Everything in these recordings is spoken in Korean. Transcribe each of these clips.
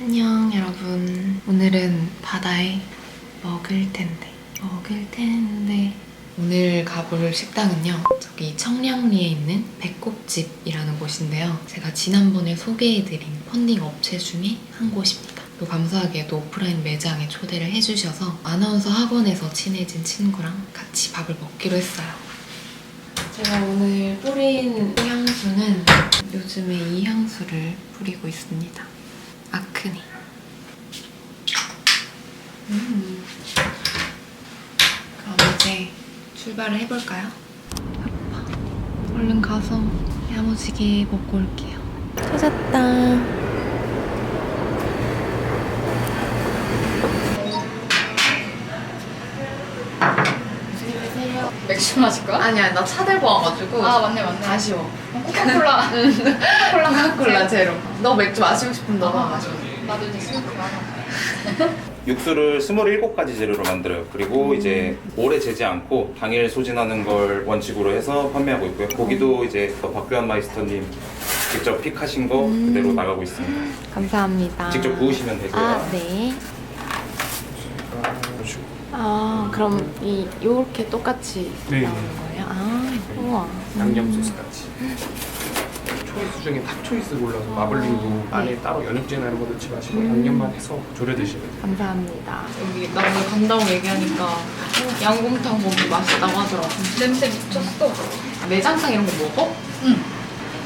안녕 여러분. 오늘은 바다에 먹을 텐데. 먹을 텐데. 오늘 가볼 식당은요 저기 청량리에 있는 배꼽집이라는 곳인데요. 제가 지난번에 소개해드린 펀딩 업체 중에 한 곳입니다. 또 감사하게도 오프라인 매장에 초대를 해주셔서 아나운서 학원에서 친해진 친구랑 같이 밥을 먹기로 했어요. 제가 오늘 뿌린 향수는 요즘에 이 향수를 뿌리고 있습니다 아크니 음. 그럼 이제 출발을 해볼까요? 얼른 가서 야무지게 먹고 올게요. 찾았다. 맥주 마실 거야? 아니야, 나 차 들고 와가지고 아 맞네 맞네. 아쉬워. 코카콜라. 콜라 코카콜라 제로. 너 맥주 마시고 싶으면 너가 아. 마셔. 나도 이제 스모크 많아. 육수를 27가지 재료로 만들어요. 그리고 이제 오래 재지 않고 당일 소진하는 걸 원칙으로 해서 판매하고 있고요. 고기도 이제 박규환 마이스터님 직접 픽하신 거 그대로 나가고 있습니다. 감사합니다. 직접 구우시면 되고요. 아, 네. 아, 그럼 이 요렇게 똑같이 네. 나오는 거예요? 아, 우와. 양념 소스 같이. 초이스 중에 탑 초이스 골라서 마블링도 안에 따로 연육제나 이런 거 넣지 마시고 양념만 해서 졸여 드시면 돼요. 감사합니다. 여기 나 오늘 간다고 얘기하니까 양곰탕 거기 맛있다고 하더라고. 냄새 미쳤어. 아, 내장탕 이런 거 먹어? 응.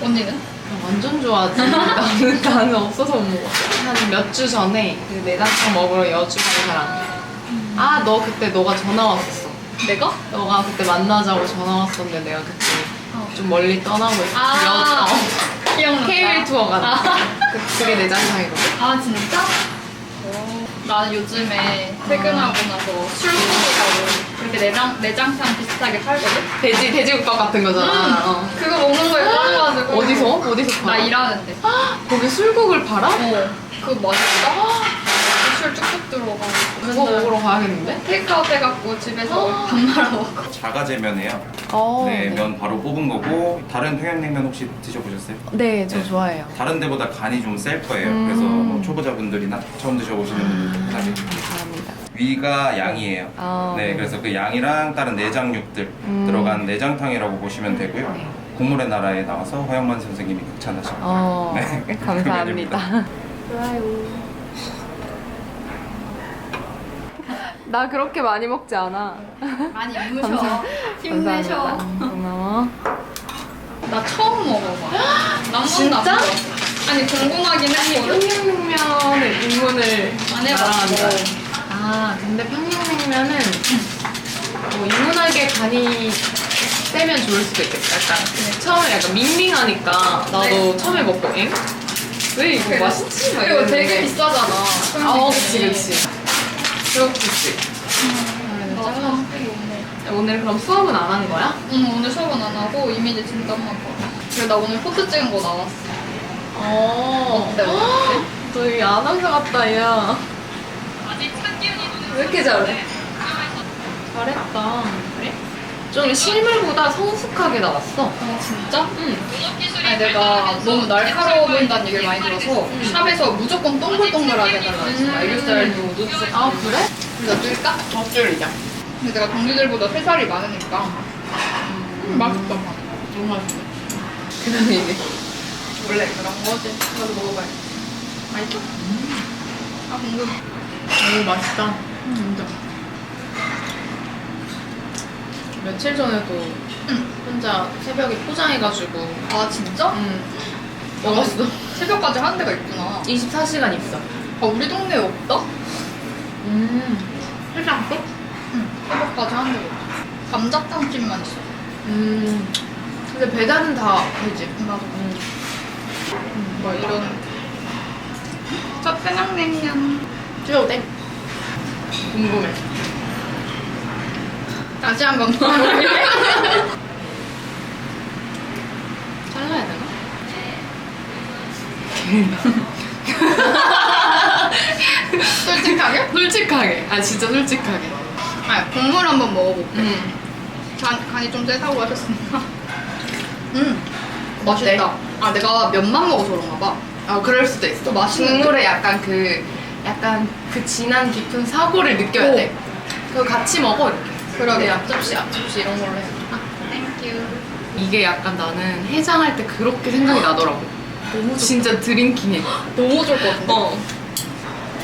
언니는? 나 완전 좋아하지. 나는, 나는 없어서 못 먹어. 한 몇 주 전에 그 내장탕 먹으러 여주 간 사람. 아, 너 그때 너가 전화 왔었어. 내가? 너가 그때 만나자고 전화 왔었는데 내가 그때 어. 좀 멀리 떠나고 있어. 아. 여, 기억나. K1 투어 가는. 아. 그, 그게 내장탕이거든. 아 진짜? 나는 요즘에 퇴근하고 나서 술국이라고 이렇게 내장 내장탕 비슷하게 팔거든. 돼지 돼지국밥 같은 거잖아. 어. 그거 먹는 거에 빠져가지고. 어디서? 어디서 팔아? 나 일하는데. 거기 술국을 팔아? 어. 그거 맛있다. 술 쭉쭉 들어가. 그거 먹으러 가야겠는데? 테이크아웃 해갖고 집에서 밥 말아 먹어. 자가제면이에요. 어, 네, 면 바로 뽑은 거고 다른 평양냉면 혹시 드셔보셨어요? 네, 저 네. 좋아해요. 다른 데보다 간이 좀 셀 거예요. 음. 그래서 뭐 초보자분들이나 처음 드셔보시는 분들도 편하게. 감사합니다. 위가 양이에요. 아, 네, 그래서 그 양이랑 다른 내장육들 음. 들어간 내장탕이라고 보시면 되고요. 네. 국물의 나라에 나와서 허영만 선생님이 극찬하신 어, 네, 감사합니다. 좋아요. 나 그렇게 많이 먹지 않아. 많이. 감사- 힘내셔. 고마워. 나 처음 먹어봐. 난 진짜? 아니 궁금하긴 했거든. 평양냉면의 입문을 안 해봤어. 아, 근데 평양냉면은 뭐 입문하게 간이 세면 좋을 수도 있겠다. 약간 처음에 약간 밍밍하니까 나도 네. 처음에 먹고 엥? 왜 이거 맛있지? 막 그리고 되게 이랬는데. 비싸잖아. 아, 어, 그치, 그치. 그렇겠지. 나 처음 오늘. 오늘 그럼 수업은 안한 거야? 응 오늘 수업은 안 하고 이미지 진단만 봐. 그리고 나 오늘 포트 찍은 거 나왔어. 어. 어때 어때? 너희 아나운서 같다, 야. 왜 이렇게 잘해? 잘했다. 좀 실물보다 성숙하게 나왔어. 어 진짜? 응. 아니 내가 너무 날카로워 보인다는 얘기를 많이 들어서 샵에서 무조건 동글동글하게 해달라 했어. 음. 애교살도 눈썹. 아, 그래? 그래서 뜰까? 더 줄이자. 근데 내가 동료들보다 세 살이 많으니까. 음, 맛있다. 너무 맛있네. 그 다음에 이게. 원래 그런 거지. 나도 먹어봐야 맛있어? 아 궁금해. 오, 맛있다. 진짜. 며칠 전에도 응. 혼자 새벽에 포장해가지고 아 진짜? 응. 먹었어. 새벽까지 하는 데가 있구나. 24시간 있어. 아 우리 동네에 없다? 음. 해장국? 응. 새벽까지 하는 데가 없어. 감자탕집만 있어. 음. 근데 배달은 다 되지. 맞아. 음. 뭐 이런 첫 주셔도 돼? 궁금해. 다시 한번 먹어볼게 잘라야 되나? 솔직하게? 솔직하게. 아, 진짜 솔직하게. 아 국물 한번 먹어볼게 음. 간, 간이 좀 세다고 하셨으니까 음? 맛있다 아 내가 면만 먹어서 그런가 봐 아 그럴 수도 있어. 또 맛있는 국물에 약간 그 약간 그 진한 깊은 사고를 느껴야 오. 돼. 그거 같이 먹어 이렇게. 그러게. 네, 앞접시 앞접시 이런 걸로 해. 땡큐. 이게 약간 나는 해장할 때 그렇게 생각이 나더라고. 너무 좋 진짜 드링킹해. 너무 좋을 것 같은데. 어.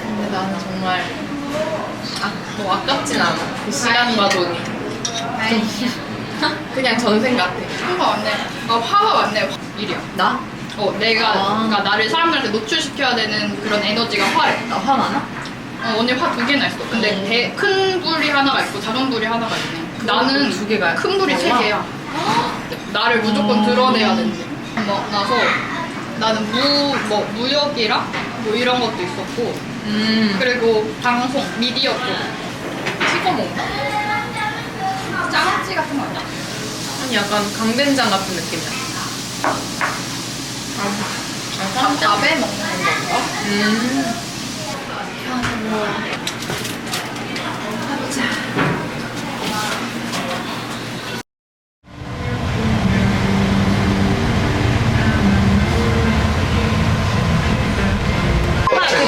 근데 나는 정말 아, 뭐 아깝진 않아. 그 시간과 돈이. 그냥 전생 같아. 화가 왔네. 아 화가 왔네. 일이야. 나? 어 내가 아. 그러니까 나를 사람들한테 노출시켜야 되는 그런 에너지가 화래. 나화 많아? 어, 언니 화 두 개나 있어. 근데 음. 배, 큰 불이 하나가 있고 작은 불이 하나가 있네. 나는 두 개가 큰 불이 세 달라? 개야. 나를 무조건 음. 드러내야 된대. 뭐, 나서 나는 무, 뭐, 무역이랑 뭐 이런 것도 있었고, 음. 그리고 방송, 미디어 쪽. 찍어 먹나? 짱찌 같은 거 아니야? 아니 약간 강된장 같은 느낌이야. 아, 밥에 먹는 건가? 음.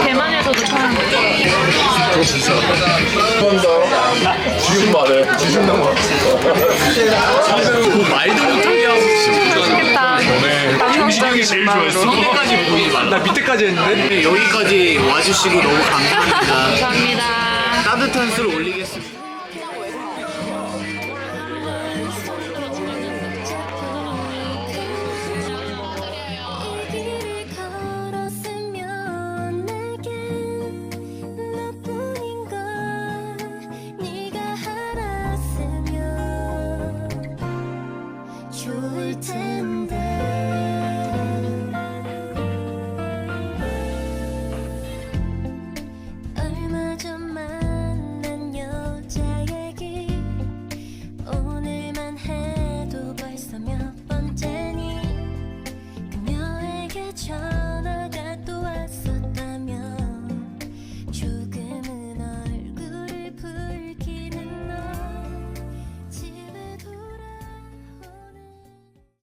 대만에서도 촬영 지금 말해. 지금 나와. 말도 못하게 하고 좋겠다. 남성적인 제일 음악으로. 좋아했어. 밑에까지 보지 마. 나 밑에까지 했는데 여기까지 와주시고 너무 감사합니다. 감사합니다. 따뜻한 술 올리겠습니다.